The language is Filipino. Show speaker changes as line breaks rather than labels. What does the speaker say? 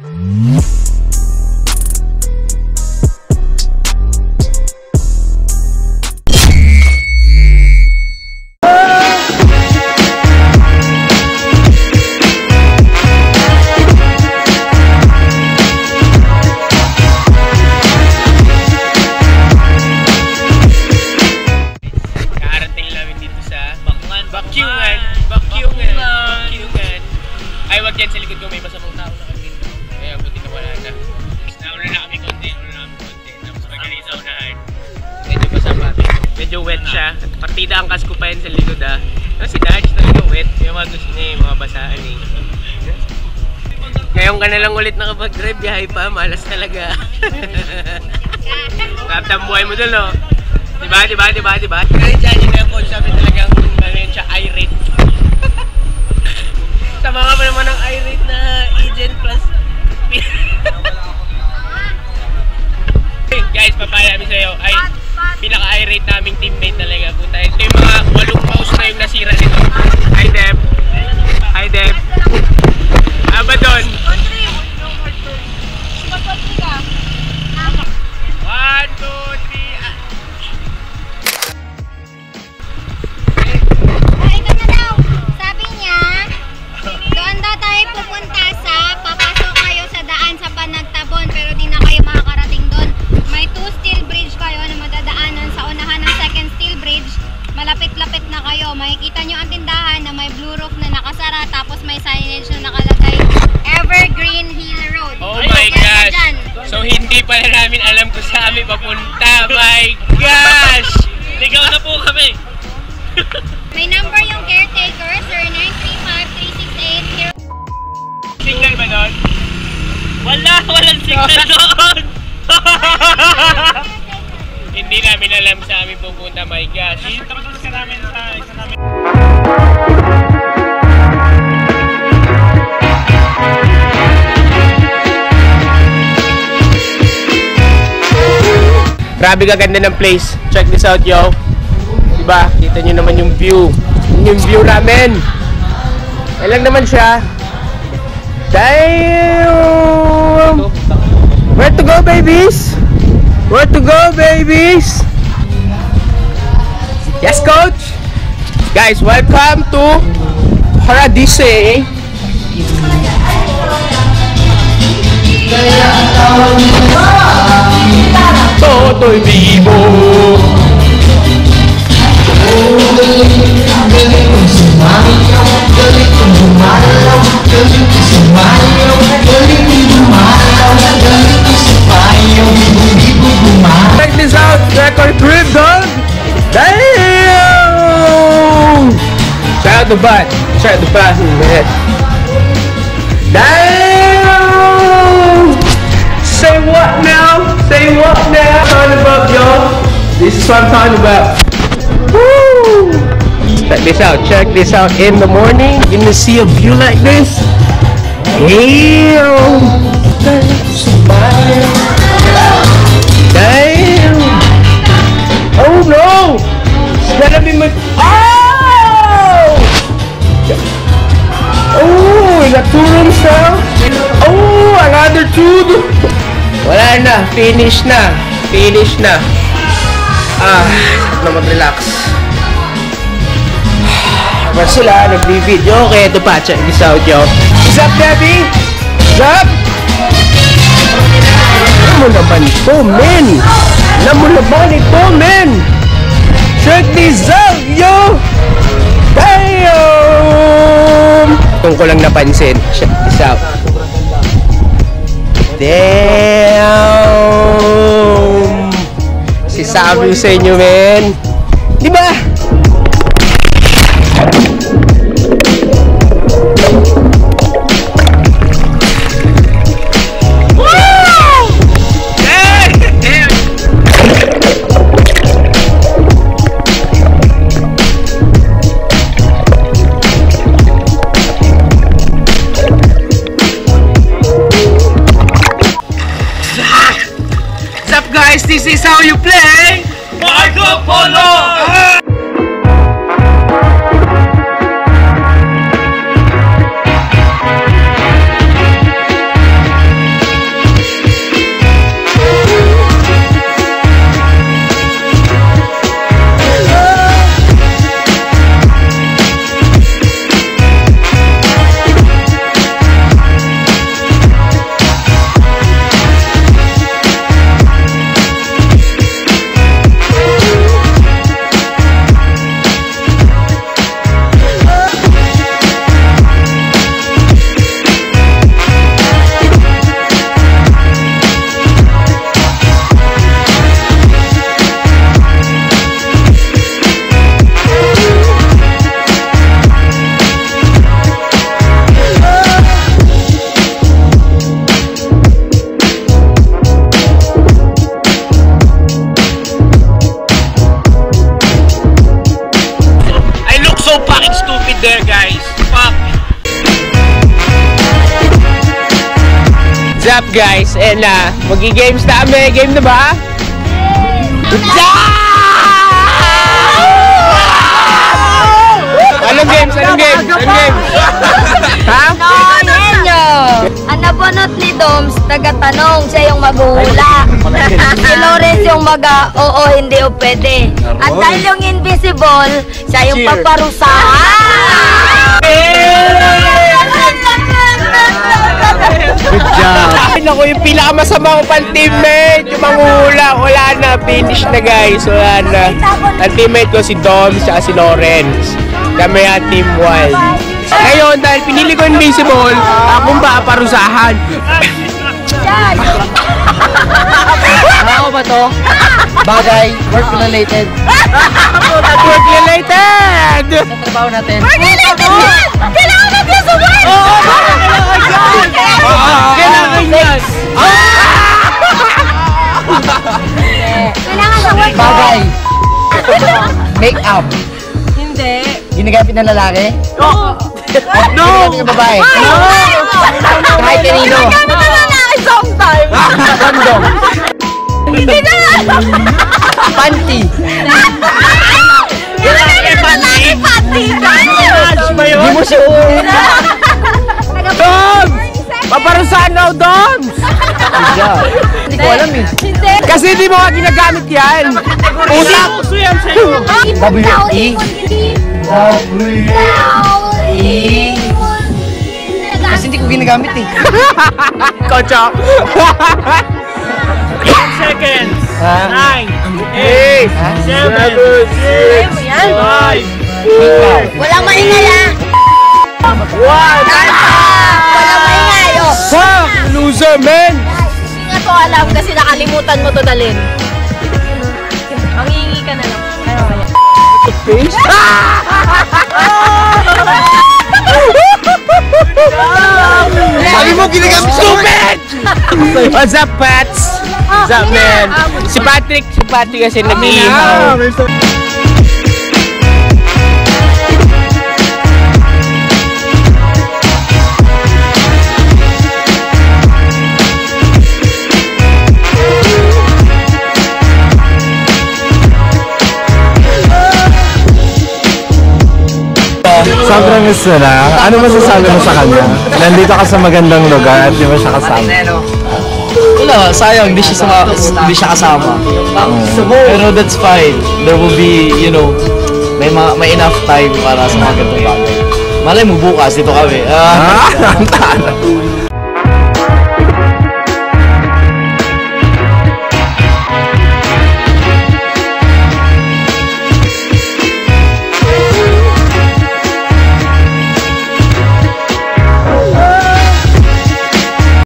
Mm-hmm. Medyo wet siya. Partida ang kas ko pa yan sa likod ah. Pero si Dodge talaga wet. Yung mga gusto niya yung mga basaan eh. Ngayon ka na lang ulit nakapag-drive, biyahe pa, malas talaga. Tapos buhay mo dun, oh. Diba, diba, diba, diba? Kaya dyan, yun coach sabi talagang, ano yun siya, irate. Tama nga pa naman ang irate na agent plus... Guys, papaya namin sa'yo. Ay, pinaka-irate naming teammate talaga. Puta, ito hindi pala namin alam kung saan kami papunta. My gosh!
Ligaw na po kami.
May number yung caretaker, sir, 935-368
Signal ba doon?
Wala, walang signal doon.
Hindi namin alam saan kami pupunta. My gosh!
Tapos ka namin sa isa namin.
Grabe kaganda ng place. Check this out, yo. Diba? Kita nyo naman yung view. Yun Yung view namin. Ay lang naman siya. Damn! Where to go, babies? Where to go, babies? Yes, coach? Guys, welcome to Paradise. Toto'y vivo. Check this out, record trip, dog. Damn! Shout out the butt. Shout out the passenger. Damn! Say what now? Now? About, y'all. This is what I'm talking about. Woo! Check this out. Check this out. In the morning, in the see a view like this. Damn! Damn! Oh no! It's gonna be my. Oh! Oh, we got two rooms now. Finish na. Finish na. Ah, na mag-relax. Habang sila, nag-video. Kaya ito pa, check this out, yo. What's up, Debbie? What's up? Mo naman ito, men. Alam mo naman ito, men. Check this out, yo. Damn! Kung ko lang napansin, check this out. Damn! Sisabi ko sa inyo, men. Di how you play guys? And uh, magi-games na kami. Game na ba? Anong games? Anong games? Anong games? ha?
Hello! Ang nabunot ni Doms, taga-tanong, siya yung maghuhula. si Lawrence yung maga, oo, hindi o pwede. At dahil yung invisible, siya yung paparusahan.
Good job. Ay, naku, yung pinakamasama ko pang teammate, yung manghula. Wala na, finish na guys. Wala na. Ang teammate ko si Dom, siya si Lawrence. Kami ang team wild. Ngayon, dahil pinili ko invisible, akong ba parusahan.
Ako ba to? Bagay, work related.
Work related!
Sa trabaho natin.
Kailangan
Ng lalaki?
No!
Ginagamit ng babae? Kahit kanino.
Ginagamit na lalaki sometimes.
Condom.
Ginagamit
Panty.
Ginagamit na lalaki pati.
Hindi mo sure.
Doms! Paparusahan daw,
job. Hindi ko alam eh.
Hindi.
Kasi di mo nga ginagamit yan. Utak!
Uso yan sa'yo.
W.E.
E.
Kasi hindi ko ginagamit eh.
Kocho!
10 seconds.
Ha?
9,
Eight!
Ha?
7,
Seven!
6,
yan.
5,
Make up.
Walang maingay ah.
One!
Walang maingay oh.
Fuck! Loser, man!
Hindi nga to alam kasi nakalimutan mo to dalin. Mangingi ka na lang. Ano kaya?
Face? Sabi mo ginagamit Stupid! What's up, Pats? What's up, man? Si Patrick, si Patrick kasi nag-iihaw.
Sobrang gusto na. Ano masasabi mo sa kanya? Nandito ka sa magandang lugar at di mo siya kasama.
Wala, sayang, hindi siya, sama, hindi siya kasama. Pero that's fine. There will be, you know, may, ma- may enough time para sa mga ganitong bagay. Malay mo bukas, dito kami. Ah,
Ah,